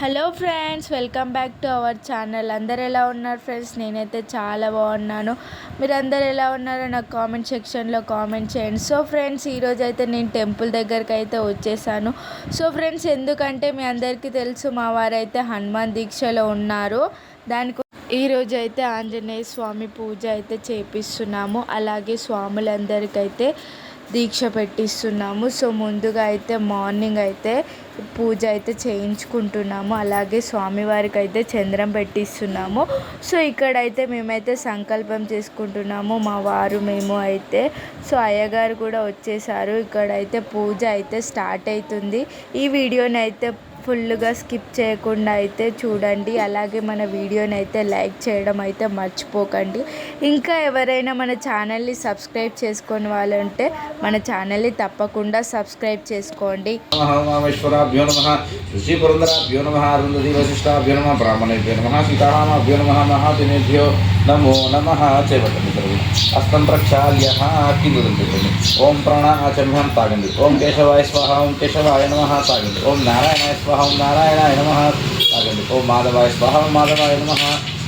Hello friends welcome back to our channel అందరు ఎలా ఉన్నారు ఫ్రెండ్స్ నేనైతే చాలా బాగున్నాను. మీరు అందరు ఎలా ఉన్నారో నాకు కామెంట్ సెక్షన్లో కామెంట్ చేయండి. సో ఫ్రెండ్స్ ఈరోజు అయితే నేను టెంపుల్ దగ్గరికి అయితే వచ్చేసాను. సో ఫ్రెండ్స్ ఎందుకంటే మీ అందరికీ తెలుసు మా వారైతే హనుమాన్ దీక్షలో ఉన్నారు. దానికి ఈరోజు అయితే ఆంజనేయ స్వామి పూజ అయితే చేపిస్తున్నాము. అలాగే స్వాములందరికైతే దీక్ష పెట్టిస్తున్నాము. సో ముందుగా అయితే మార్నింగ్ అయితే పూజ అయితే చేయించుకుంటున్నాము. అలాగే స్వామివారికి అయితే చంద్రం పెట్టిస్తున్నాము. సో ఇక్కడైతే మేమైతే సంకల్పం చేసుకుంటున్నాము. మా వారు మేము అయితే సో అయ్యగారు కూడా వచ్చేసారు. ఇక్కడైతే పూజ అయితే స్టార్ట్ అవుతుంది. ఈ వీడియోని అయితే ఫుల్గా స్కిప్ చేయకుండా అయితే చూడండి. అలాగే మన వీడియోని అయితే లైక్ చేయడం అయితే మర్చిపోకండి. ఇంకా ఎవరైనా మన ఛానల్ని సబ్స్క్రైబ్ చేసుకొని వాళ్ళంటే మన ఛానల్ని తప్పకుండా సబ్స్క్రైబ్ చేసుకోండి. రామేశ్వరాభ్యో నమ ఋషిపురందరాభ్యో నమ అరుంధతి వశిష్టాభ్యో నమ బ్రాహ్మణేభ్యో నమ సీతారామాభ్యో నమ మహాదినేభ్యో నమో నమ హస్తం ప్రక్షాళ్య ఓం ప్రాణాచమ్యం తాగండి. ఓం కేశవాయ స్వాహ ఓం కేశవాయ నమ తాగండి. ఓం నారాయణాయ స్వాహ ఓం నారాయణాయ నమ తాగండి ఓం మాధవాయ స్వాహ ఓం మాధవాయ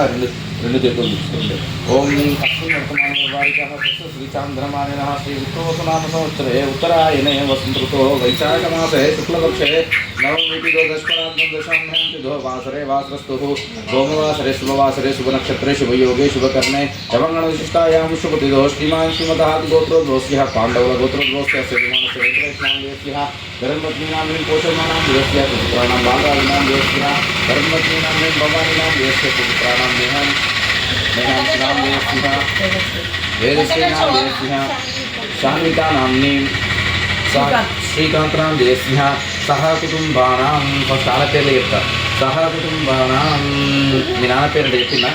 రెండు రెండు చేతులు తీసుకోండి ఓం అస్మిన్ వర్తమాన వారికः స్వస్య శ్రీచాంద్రమానినः శ్రీ విష్ణువసునామ సంవత్సరే ఉత్తరాయణే వసంతృతో వైశాఖమాసే శుక్లపక్షే నవమితిదో దశపరాంతం దశాంధ్రం తిథో వాసరే వాసరస్తుः సోమవాసరే శుభవాసరే శుభనక్షత్రే శుభయోగే శుభకర్ణే యవంగణ విశిష్టాయాం శుభతిదో శ్రీమాన్ శ్రీమతः గోత్రోద్భోస్యः పాండవుల గోత్రోద్భోస్య శ్రీమానస్య వెంకటేశ్వరాం దేశ్యः ధర్మజ్ఞానం పోషమానాం దేశ్య పుత్రాణం బాగాలినాం దేశ్య ధర్మజ్ఞానం భవానినాం దేశ్య పుత్రాణం దేహాం मेनां देवस्यः वेदस्यनां देवस्यः शान्विता नाम्नीं सा श्रीकान्तनां देवस्यः सह कुटुम्बानां ఫస్ట్ ఆడ పేర్లు చెప్తా సహ కుటుంబానాం మీ నాన్న పేరు చెప్పిందా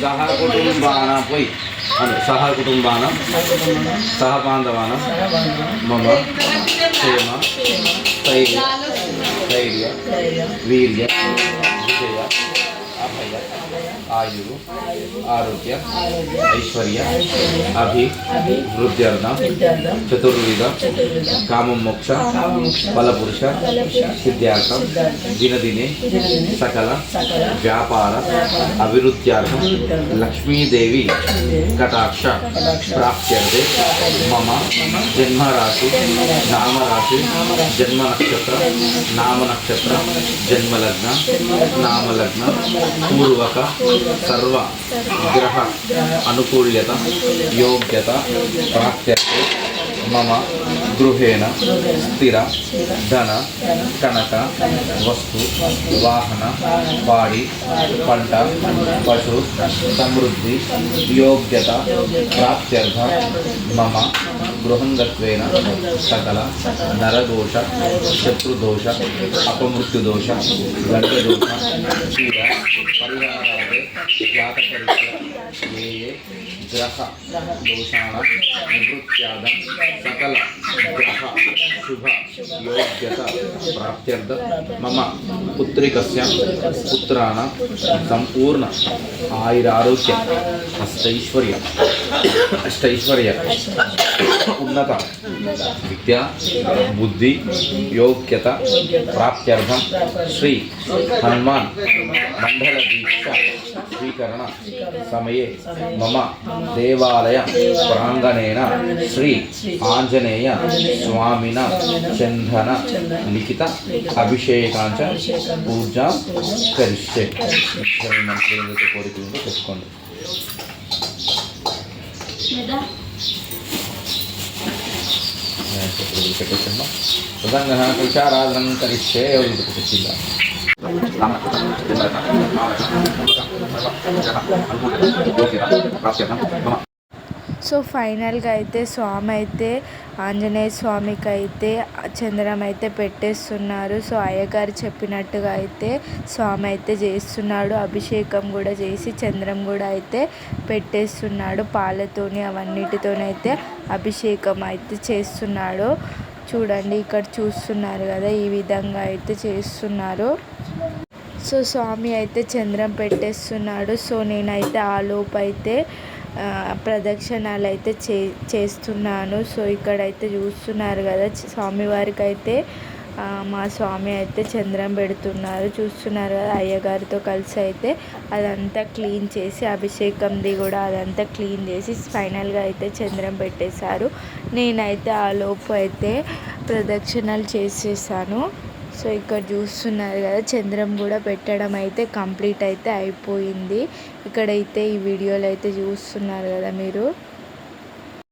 సహ కుటుంబానా పోయి అదే సహ కుటుంబానం సహ బాంధవానం మమ క్షేమ స్థైర్య ధైర్య వీర్య విజయ आयु आरोग्य ऐश्वर्य अभि वृद्ध्यर्थ चतुर्विध काम मोक्ष फलपुरुष सिद्ध्यार्थ दिन दिने सकल व्यापार अभिवृद्ध्यार्थ लक्ष्मीदेवी कटाक्ष प्राप्त मम जन्मराशि नामराशि जन्म नक्षत्र नाम नक्षत्र जन्मलग्न नामलग्न పూర్వక సర్వ గ్రహ అనుకూల్యత యోగ్యత ప్రాప్త్యర్థే మమ గృహేణ స్థిర ధన కనక వస్తు వాహన వాడి పంట పశు సమృద్ధి యోగ్యత ప్రాప్త్యర్థ మమ గృహంగత్వేన సకల నరదోష శత్రుదోష అపమృత్యుదోష గర్భదోష క్షీర పరిహారాదే జాతకరిత్య ఏ ఏ గ్రహ దోషాణ నివృత్యాదం సకల గ్రహ శుభ యోగ్యత ప్రాప్త్యర్థ మమ పుత్రికస్య పుత్రాణ సంపూర్ణ ఆయురారోగ్య అష్టైశ్వర్య. అష్టైశ్వర్య. ఉన్నత విద్య బుద్ధి యోగ్యత ప్రాప్త్యర్థం శ్రీ హనుమాన్ మండల దీక్ష స్వీకరణ సమయే మమ దేవాలయ ప్రాంగణేన శ్రీ ఆంజనేయ స్వామిన చందన లిఖిత అభిషేకాంచ పూజ కరిష్యే. మనకి ఏదైతే కోరికలు ఉందో చెప్పుకోండి పెట్టేసాను ప్రసంగ కృషారాధనం కరిష్యే పెట్టిందా సో ఫైనల్గా అయితే స్వామి అయితే ఆంజనేయ స్వామికి అయితే చంద్రం అయితే పెట్టేస్తున్నారు. సో అయ్యగారు చెప్పినట్టుగా అయితే స్వామి అయితే చేస్తున్నాడు. అభిషేకం కూడా చేసి చంద్రం కూడా అయితే పెట్టేస్తున్నాడు. పాలతోని అవన్నిటితోనైతే అభిషేకం అయితే చేస్తున్నాడు. చూడండి ఇక్కడ చూస్తున్నారు కదా ఈ విధంగా అయితే చేస్తున్నారు. సో స్వామి అయితే చంద్రం పెట్టేస్తున్నాడు. సో నేనైతే ఆలోపు అయితే ప్రదక్షిణాలు అయితే చే చేస్తున్నాను. సో ఇక్కడైతే చూస్తున్నారు కదా స్వామివారికి అయితే మా స్వామి అయితే చంద్రం పెడుతున్నారు. చూస్తున్నారు కదా అయ్యగారితో కలిసి అయితే అదంతా క్లీన్ చేసి అభిషేకంది కూడా అదంతా క్లీన్ చేసి ఫైనల్గా అయితే చంద్రం పెట్టేశారు. నేనైతే ఆ లోపు అయితే ప్రదక్షిణలు చేసేసాను. సో ఇక్కడ చూస్తున్నారు కదా చంద్రం కూడా పెట్టడం అయితే కంప్లీట్ అయితే అయిపోయింది. ఇక్కడైతే ఈ వీడియోలు అయితే చూస్తున్నారు కదా మీరు.